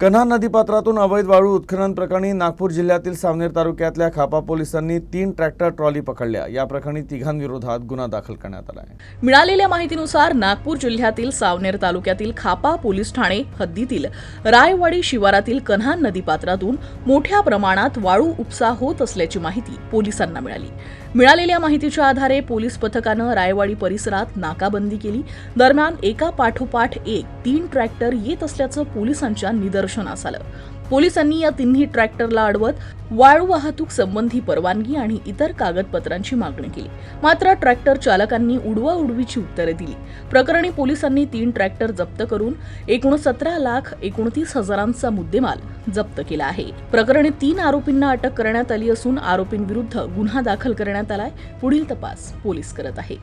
कन्हा नदीपात्रातून अवैध वाळू उत्खनन प्रकरणी नागपूर जिल्ह्यातील सावनेर तालुक्यातल्या खापा पोलिसांनी तीन ट्रॅक्टर ट्रॉली पकडल्या. या प्रकरणी तिघांविरोधात गुन्हा दाखल करण्यात आला आहे. मिळालेल्या माहितीनुसार नागपूर जिल्ह्यातील सावनेर तालुक्यातील खापा पोलीस ठाणे हद्दीतील रायवाडी शिवारातील कन्हा नदीपात्रातून मोठ्या प्रमाणात वाळू उपसा होत असल्याची माहिती पोलिसांना मिळाली. मिळालेल्या माहितीच्या आधारे पोलीस पथकानं रायवाडी परिसरात नाकाबंदी केली. दरम्यान एका पाठोपाठ एक तीन ट्रॅक्टर येत असल्याचं पोलिसांच्या निदर्शनास आलं. पोलिसांनी या तिन्ही ट्रॅक्टरला अडवत वाळू वाहतूक संबंधी परवानगी आणि इतर कागदपत्रांची मागणी केली. मात्र ट्रॅक्टर चालकांनी उडवा उडवीची उत्तरे दिली. प्रकरणी पोलिसांनी तीन ट्रॅक्टर जप्त करून एकूण सतरा लाख एकोणतीस हजारांचा मुद्देमाल जप्त केला आहे. प्रकरणी तीन आरोपींना अटक करण्यात आली असून आरोपींविरुद्ध गुन्हा दाखल करण्यात आलाय. पुढील तपास पोलीस करत आहे.